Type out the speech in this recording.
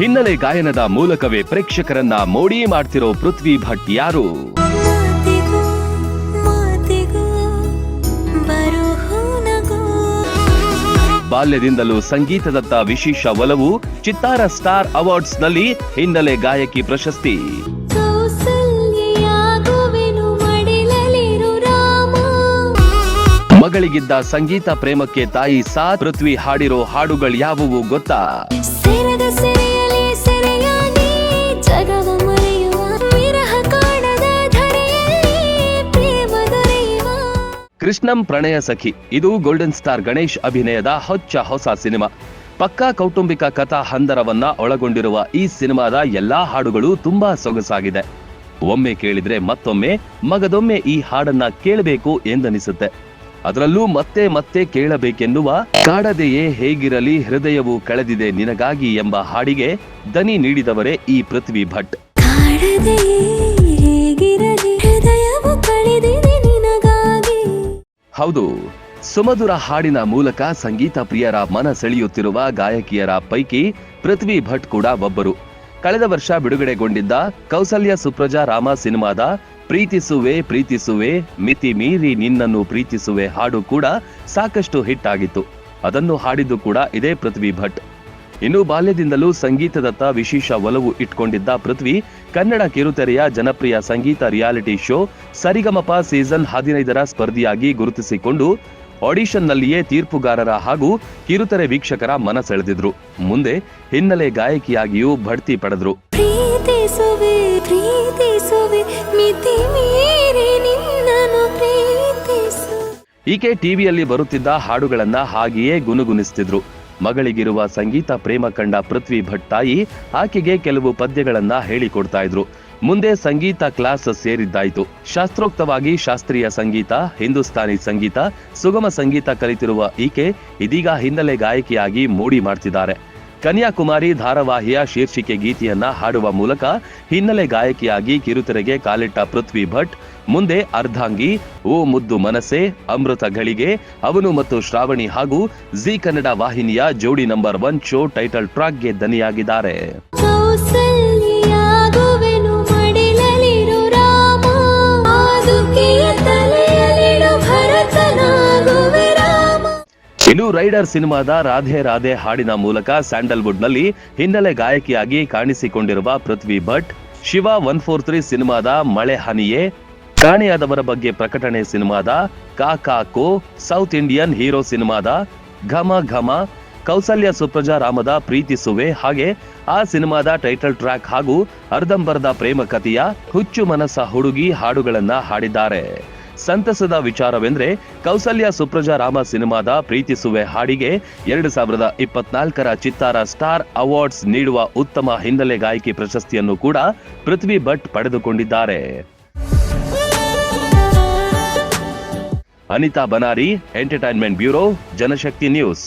ಹಿನ್ನೆಲೆ ಗಾಯನದ ಮೂಲಕವೇ ಪ್ರೇಕ್ಷಕರನ್ನ ಮೋಡಿ ಮಾಡ್ತಿರೋ ಪೃಥ್ವಿ ಭಟ್ ಯಾರು? ಬಾಲ್ಯದಿಂದಲೂ ಸಂಗೀತದತ್ತ ವಿಶೇಷ ಒಲವು ಚಿತ್ತಾರ ಸ್ಟಾರ್ ಅವಾರ್ಡ್ಸ್ನಲ್ಲಿ ಹಿನ್ನೆಲೆ ಗಾಯಕಿ ಪ್ರಶಸ್ತಿ. ಮಗಳಿಗಿದ್ದ ಸಂಗೀತ ಪ್ರೇಮಕ್ಕೆ ತಾಯಿ ಸಾ ಪೃಥ್ವಿ ಹಾಡಿರೋ ಹಾಡುಗಳ್ಯಾವುವು ಗೊತ್ತಾ? ಕೃಷ್ಣಂ ಪ್ರಣಯ ಸಖಿ. ಇದು ಗೋಲ್ಡನ್ ಸ್ಟಾರ್ ಗಣೇಶ್ ಅಭಿನಯದ ಹೊಚ್ಚ ಹೊಸ ಸಿನಿಮಾ. ಪಕ್ಕಾ ಕೌಟುಂಬಿಕ ಕಥಾ ಹಂದರವನ್ನ ಒಳಗೊಂಡಿರುವ ಈ ಸಿನಿಮಾದ ಎಲ್ಲಾ ಹಾಡುಗಳು ತುಂಬಾ ಸೊಗಸಾಗಿದೆ. ಒಮ್ಮೆ ಕೇಳಿದ್ರೆ ಮತ್ತೊಮ್ಮೆ, ಮಗದೊಮ್ಮೆ ಈ ಹಾಡನ್ನ ಕೇಳಬೇಕು ಎಂದನಿಸುತ್ತೆ. ಅದರಲ್ಲೂ ಮತ್ತೆ ಮತ್ತೆ ಕೇಳಬೇಕೆನ್ನುವ ಕಾಡದೆಯೇ ಹೇಗಿರಲಿ ಹೃದಯವು ಕಳೆದಿದೆ ನಿನಗಾಗಿ ಎಂಬ ಹಾಡಿಗೆ ದನಿ ನೀಡಿದವರೇ ಈ ಪೃಥ್ವಿ ಭಟ್. ಹೌದು ಸುಮಧುರ ಹಾಡಿನ ಮೂಲಕ ಸಂಗೀತ ಪ್ರಿಯರ ಮನ ಸೆಳೆಯುತ್ತಿರುವ ಗಾಯಕಿಯರ ಪೈಕಿ ಪೃಥ್ವಿ ಭಟ್ ಕೂಡ ಒಬ್ಬರು. ಕಳೆದ ವರ್ಷ ಬಿಡುಗಡೆಗೊಂಡಿದ್ದ ಕೌಸಲ್ಯ ಸುಪ್ರಜಾ ರಾಮ ಸಿನಿಮಾದ ಪ್ರೀತಿಸುವೆ ಪ್ರೀತಿಸುವೆ, ಮಿತಿ ಮೀರಿ ನಿನ್ನನ್ನು ಪ್ರೀತಿಸುವೆ ಹಾಡು ಕೂಡ ಸಾಕಷ್ಟು ಹಿಟ್ ಆಗಿತ್ತು. ಅದನ್ನು ಹಾಡಿದ್ದು ಕೂಡ ಇದೇ ಪೃಥ್ವಿ ಭಟ್. ಇನ್ನು ಬಾಲ್ಯದಿಂದಲೂ ಸಂಗೀತದತ್ತ ವಿಶೇಷ ಒಲವು ಇಟ್ಕೊಂಡಿದ್ದ ಪೃಥ್ವಿ, ಕನ್ನಡ ಕಿರುತೆರೆಯ ಜನಪ್ರಿಯ ಸಂಗೀತ ರಿಯಾಲಿಟಿ ಶೋ ಸರಿಗಮಪ ಸೀಸನ್ ಹದಿನೈದರ ಸ್ಪರ್ಧಿಯಾಗಿ ಗುರುತಿಸಿಕೊಂಡು ಆಡಿಷನ್ನಲ್ಲಿಯೇ ತೀರ್ಪುಗಾರರ ಹಾಗೂ ಕಿರುತೆರೆ ವೀಕ್ಷಕರ ಮನ ಸೆಳೆದಿದ್ರು ಮುಂದೆ ಹಿನ್ನೆಲೆ ಗಾಯಕಿಯಾಗಿಯೂ ಬಡ್ತಿ ಪಡೆದ್ರು. ಈಕೆ ಟಿವಿಯಲ್ಲಿ ಬರುತ್ತಿದ್ದ ಹಾಡುಗಳನ್ನ ಹಾಗೆಯೇ ಗುನುಗುನಿಸ್ತಿದ್ರು. ಮಗಳಿಗಿರುವ ಸಂಗೀತ ಪ್ರೇಮ ಕಂಡ ಪೃಥ್ವಿ ಭಟ್ ತಾಯಿ ಆಕೆಗೆ ಕೆಲವು ಪದ್ಯಗಳನ್ನ ಹೇಳಿಕೊಡ್ತಾ ಇದ್ರು. ಮುಂದೆ ಸಂಗೀತ ಕ್ಲಾಸ್ ಸೇರಿದ್ದಾಯಿತು. ಶಾಸ್ತ್ರೋಕ್ತವಾಗಿ ಶಾಸ್ತ್ರೀಯ ಸಂಗೀತ, ಹಿಂದೂಸ್ತಾನಿ ಸಂಗೀತ, ಸುಗಮ ಸಂಗೀತ ಕಲಿತಿರುವ ಈಕೆ ಇದೀಗ ಹಿನ್ನೆಲೆ ಗಾಯಕಿಯಾಗಿ ಮೂಡಿ ಮಾಡ್ತಿದ್ದಾರೆ. ಕನ್ಯಾಕುಮಾರಿ ಧಾರಾವಾಹಿಯ ಶೀರ್ಷಿಕೆ ಗೀತೆಯನ್ನ ಹಾಡುವ ಮೂಲಕ ಹಿನ್ನೆಲೆ ಗಾಯಕಿಯಾಗಿ ಕಿರುತೆರೆಗೆ ಕಾಲಿಟ್ಟ ಪೃಥ್ವಿ ಭಟ್, ಮುಂದೆ ಅರ್ಧಾಂಗಿ, ಓ ಮುದ್ದು ಮನಸೆ ಅಮೃತ ಗಳಿಗೆ ಅವನು ಮತ್ತು ಶ್ರಾವಣಿ ಹಾಗೂ ಜಿ ಕನ್ನಡ ವಾಹಿನಿಯ ಜೋಡಿ ನಂಬರ್ ಒನ್ ಶೋ ಟೈಟಲ್ ಟ್ರಾಕ್ಗೆ ದನಿಯಾಗಿದ್ದಾರೆ ಇನ್ನು ರೈಡರ್ ಸಿನಿಮಾದ ರಾಧೆ ರಾಧೆ ಹಾಡಿನ ಮೂಲಕ ಸ್ಯಾಂಡಲ್ವುಡ್ನಲ್ಲಿ ಹಿನ್ನೆಲೆ ಗಾಯಕಿಯಾಗಿ ಕಾಣಿಸಿಕೊಂಡಿರುವ Prithvi Bhat, Shiva one four three ಸಿನಿಮಾದ ಮಳೆ ಹನಿಯೇ, ಕಾಣೆಯಾದವರ ಬಗ್ಗೆ ಪ್ರಕಟಣೆ ಸಿನಿಮಾದ ಕಾ ಕೋ, ಸೌತ್ ಇಂಡಿಯನ್ ಹೀರೋ ಸಿನಿಮಾದ ಘಮ ಘಮ, ಕೌಸಲ್ಯ ಸುಪ್ರಜಾ ರಾಮದ ಪ್ರೀತಿಸುವೆ ಹಾಗೆ ಆ ಸಿನಿಮಾದ ಟೈಟಲ್ ಟ್ರ್ಯಾಕ್ ಹಾಗೂ ಅರ್ಧಂಬರ್ಧ ಪ್ರೇಮ ಕಥೆಯ ಹುಚ್ಚು ಮನಸ್ಸ ಹುಡುಗಿ ಹಾಡುಗಳನ್ನ ಹಾಡಿದ್ದಾರೆ. ಸಂತಸದ ವಿಚಾರವೆಂದ್ರೆ ಕೌಸಲ್ಯ ಸುಪ್ರಜಾ ರಾಮ ಸಿನಿಮಾದ ಪ್ರೀತಿಸುವೆ ಹಾಡಿಗೆ ಎರಡು ಸಾವಿರದ ಇಪ್ಪತ್ನಾಲ್ಕರ ಚಿತ್ತಾರ ಸ್ಟಾರ್ ಅವಾರ್ಡ್ಸ್ ನೀಡುವ ಉತ್ತಮ ಹಿನ್ನೆಲೆ ಗಾಯಕಿ ಪ್ರಶಸ್ತಿಯನ್ನು ಕೂಡ ಪೃಥ್ವಿ ಭಟ್ ಪಡೆದುಕೊಂಡಿದ್ದಾರೆ. Anitha Banari entertainment bureau Janashakti news